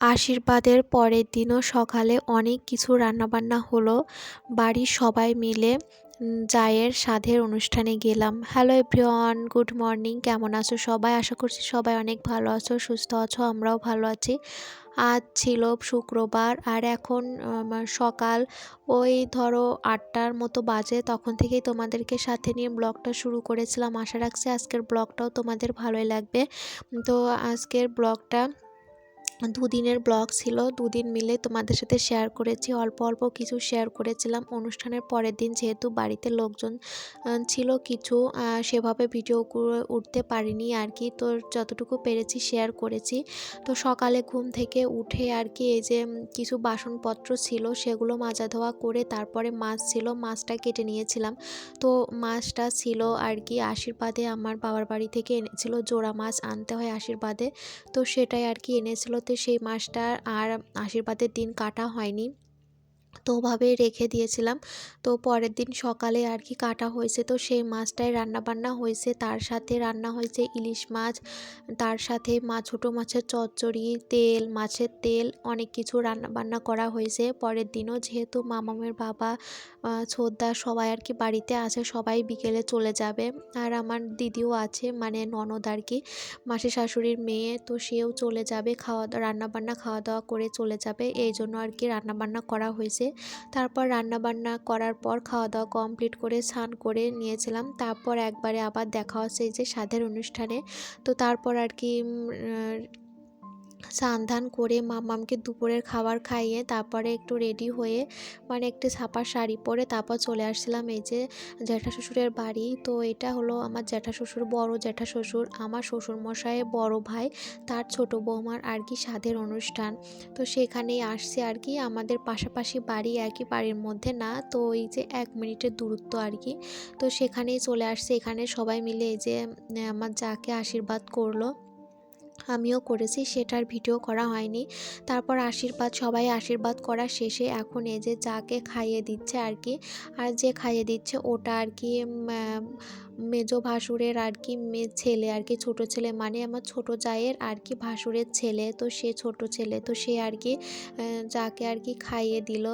আশীর্বাদের পরের দিনও সকালে অনেক কিছু রান্নাবান্না হলো। বাড়ির সবাই মিলে জায়ের সাধের অনুষ্ঠানে গেলাম। হ্যালো এভরিওয়ান গুড মর্নিং কেমন আছো সবাই? আশা করছি সবাই অনেক ভালো আছো, সুস্থ আছো, আমরাও ভালো আছি। আজ ছিল শুক্রবার আর এখন সকাল ওই ধরো আটটার মতো বাজে। তখন থেকেই তোমাদেরকে সাথে নিয়ে ব্লগটা শুরু করেছিলাম। আশা রাখছি আজকের ব্লগটাও তোমাদের ভালোই লাগবে। তো আজকের ব্লগটা দুদিনের ব্লগ ছিল, দুদিন মিলে তোমাদের সাথে শেয়ার করেছি। অল্প অল্প কিছু শেয়ার করেছিলাম। অনুষ্ঠানের পরের দিন যেহেতু বাড়িতে লোকজন ছিল কিছু সেভাবে ভিডিও উঠতে পারিনি আর কি তো যতটুকু পেরেছি শেয়ার করেছি। তো সকালে ঘুম থেকে উঠে আর কি এই যে কিছু বাসনপত্র ছিল সেগুলো মাজা ধোয়া করে তারপরে মাছ ছিল, মাছটা কেটে নিয়েছিলাম। তো মাছটা ছিল আর কি আশীর্বাদে আমার বাবার বাড়ি থেকে এনেছিল, জোড়া মাছ আনতে হয় আশীর্বাদে। তো সেটাই আর কি এনেছিল। সেই মাসটা আর আশীর্বাদের দিন কাটা হয়নি। তো ওভাবেই রেখে দিয়েছিলাম। তো পরের দিন সকালে আর কি কাটা হয়েছে, তো সেই মাছটাই রান্না বান্না হয়েছে। তার সাথে রান্না হয়েছে ইলিশ মাছ, তার সাথে মাছ ছোটো মাছের চচ্চড়ি, তেল, মাছের তেল, অনেক কিছু রান্না বান্না করা হয়েছে। পরের দিনও যেহেতু মামামের বাবা ছোদ্দা সবাই আর কি বাড়িতে আছে, সবাই বিকেলে চলে যাবে। আর আমার দিদিও আছে মানে ননদ আর কি, মাসি শাশুড়ির মেয়ে, তো সেও চলে যাবে খাওয়া রান্নাবান্না খাওয়া দাওয়া করে চলে যাবে। এই জন্য আর কি রান্নাবান্না করা হয়েছে। তারপর রান্না বান্না করার পর খাওয়া দাওয়া কমপ্লিট করে স্নান করে নিয়েছিলাম। তারপর একবারে আবার দেখা হচ্ছে এই যে সাধের অনুষ্ঠানে। তো তারপর আর কি স্নান ধান করে মামামকে দুপুরের খাবার খাইয়ে তারপরে একটু রেডি হয়ে মানে একটু ছাপা শাড়ি পরে তারপর চলে আসছিলাম এই যে জ্যাঠা শ্বশুরের বাড়ি। তো এটা হলো আমার জ্যাঠা শ্বশুর বড় জ্যাঠা শ্বশুর আমার শ্বশুর মশাইয়ের বড় ভাই, তার ছোট বৌমার আর কি সাধের অনুষ্ঠান। তো সেখানেই আসছে আর কি, আমাদের পাশাপাশি বাড়ি একই বাড়ির মধ্যে না, তো এই যে এক মিনিটের দূরত্ব আর কি। তো সেখানেই চলে আসছে, এখানে সবাই মিলে এই যে আমার যাকে আশীর্বাদ করল। আমিও করেছি, সেটার ভিডিও করা হয়নি। তারপর আশীর্বাদ, সবাই আশীর্বাদ করা শেষে এখন এই যে যাকে খাইয়ে দিচ্ছে আর কি, আর যে খাইয়ে দিচ্ছে ওটা আর কি মেজো ভাসুরের আর কি ছেলে আর কি, ছোটো ছেলে মানে আমার ছোট জায়ের আর কি ভাসুরের ছেলে, তো সে ছোট ছেলে, তো সে আর কি যাকে আর কি খাইয়ে দিল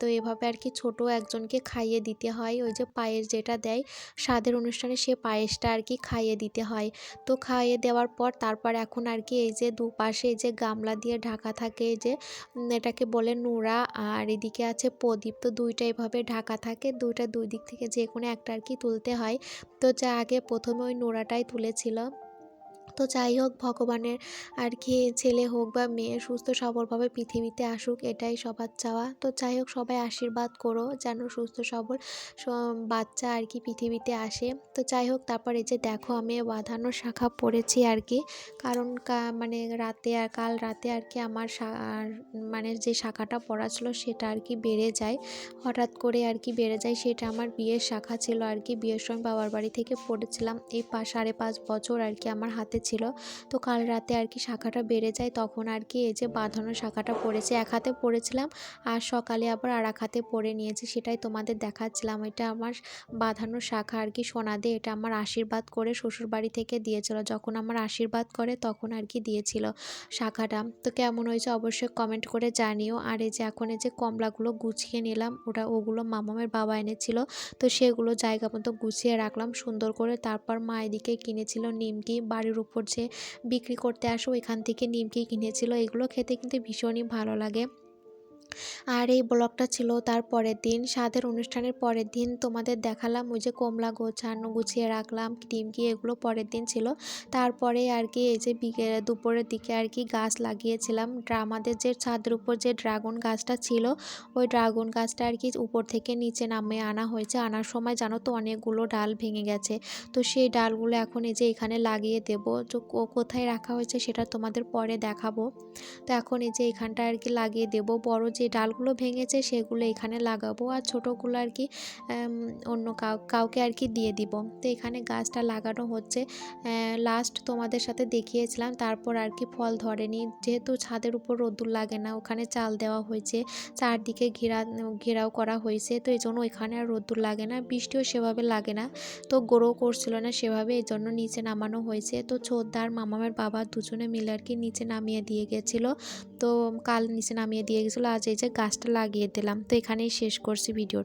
তো এভাবে আর কি ছোট একজনকে খাইয়ে দিতে হয়, ওই যে পায়েস যেটা দেয়, স্বাদের অনুষ্ঠানে সে পায়েসটা আর কি খাইয়ে দিতে হয়। তো খাইয়ে দেওয়ার পর তারপর এখন আর কি এই যে দুপাশে এই যে গামলা দিয়ে ঢাকা থাকে, এই যে এটাকে বলে নোড়া, আর এদিকে আছে প্রদীপ। তো দুইটা এভাবে ঢাকা থাকে, দুইটা দুই দিক থেকে যে কোনো একটা আর কি তুলতে হয়। তো যা আগে প্রথমে ওই নোড়াটাই তুলেছিল তো যাই হোক, ভগবানের আর কি ছেলে হোক বা মেয়ে সুস্থ সবলভাবে পৃথিবীতে আসুক, এটাই সবার চাওয়া। তো যাই হোক, সবাই আশীর্বাদ করো যেন সুস্থ, সবল বাচ্চা আর কি পৃথিবীতে আসে। তো যাই হোক, তারপর যে দেখো, আমি বাঁধানো শাখা পড়েছি আর কি কারণ মানে রাতে আর কাল রাতে আর কি আমার মানে যে শাখাটা পড়া ছিল সেটা আর কি বেড়ে যায়। হঠাৎ করে আর কি বেড়ে যায়, সেটা আমার বিয়ের শাখা ছিল আর কি বিয়ের সময় বাবার বাড়ি থেকে পড়েছিলাম। এই সাড়ে পাঁচ বছর আর কি আমার হাতে ছিল। তো কাল রাতে আর কি শাখাটা বেড়ে যায়, তখন আর কি এই যে বাঁধানো শাখাটা পড়েছে, এক হাতে পড়েছিলাম আর সকালে আবার আর এক হাতে পড়ে নিয়েছি, সেটাই তোমাদের দেখাচ্ছিলাম। এটা আমার বাঁধানো শাখা আর কি সোনা দিয়ে, এটা আমার আশীর্বাদ করে শ্বশুর বাড়ি থেকে দিয়েছিল। যখন আমার আশীর্বাদ করে, তখন আর কি দিয়েছিল শাখাটা। তো কেমন হয়েছে অবশ্যই কমেন্ট করে জানিও। আর এই যে এখন এই যে কমলাগুলো গুছিয়ে নিলাম, ওটা ওগুলো মামামের বাবা এনেছিল। তো সেগুলো জায়গা মতো গুছিয়ে রাখলাম, সুন্দর করে। তারপর মা এদিকে কিনেছিল নিমকি, বাড়ির উপর যে বিক্রি করতে আসে, ওইখান থেকে নিমকি কিনেছিল, এগুলো খেতে কিন্তু ভীষণই ভালো লাগে। আর এই ব্লগটা ছিল তার পরের দিন। স্বাদের অনুষ্ঠানের পরের দিন তোমাদের দেখালাম ওই যে কমলা গোছানো গুছিয়ে রাখলাম ডিমকি এগুলো পরের দিন ছিল। তারপরে আর কি এই যে বিকেল, দুপুরের দিকে আর কি গাছ লাগিয়েছিলাম। আমাদের যে ছাদের উপর যে ড্রাগন গাছটা ছিল, ওই ড্রাগন গাছটা আর কি উপর থেকে নিচে নামে আনা হয়েছে। আনার সময় জানো তো অনেকগুলো ডাল ভেঙে গেছে। তো সেই ডালগুলো এখন এই যে এখানে লাগিয়ে দেবো। তো কোথায় রাখা হয়েছে সেটা তোমাদের পরে দেখাবো। তো এখন এই যে এখানটা আর কি লাগিয়ে দেবো। বড় যে যে ডালগুলো ভেঙেছে সেগুলো এখানে লাগাবো আর ছোটোগুলো আর কি অন্য কাউ, কাউকে আর কি দিয়ে দিব। তো এখানে গাছটা লাগানো হচ্ছে। লাস্ট তোমাদের সাথে দেখিয়েছিলাম, তারপর আর কি ফল ধরেনি। যেহেতু ছাদের উপর রোদ্দুর লাগে না, ওখানে চাল দেওয়া হয়েছে। চারদিকে ঘেরা, ঘেরাও করা হয়েছে। তো এই জন্য ওইখানে আর রোদ্দুর লাগে না, বৃষ্টিও সেভাবে লাগে না। তো গ্রো করছিল না সেভাবে এই জন্য নিচে নামানো হয়েছে। তো ছোদ্দার মামামের বাবা দুজনে মিলে আর কি নিচে নামিয়ে দিয়ে গেছিল। তো কাল নিচে নামিয়ে দিয়ে গেছিল, আজ যে গাছটা লাগিয়ে দিলাম। তো এখানেই শেষ করছি ভিডিওটা।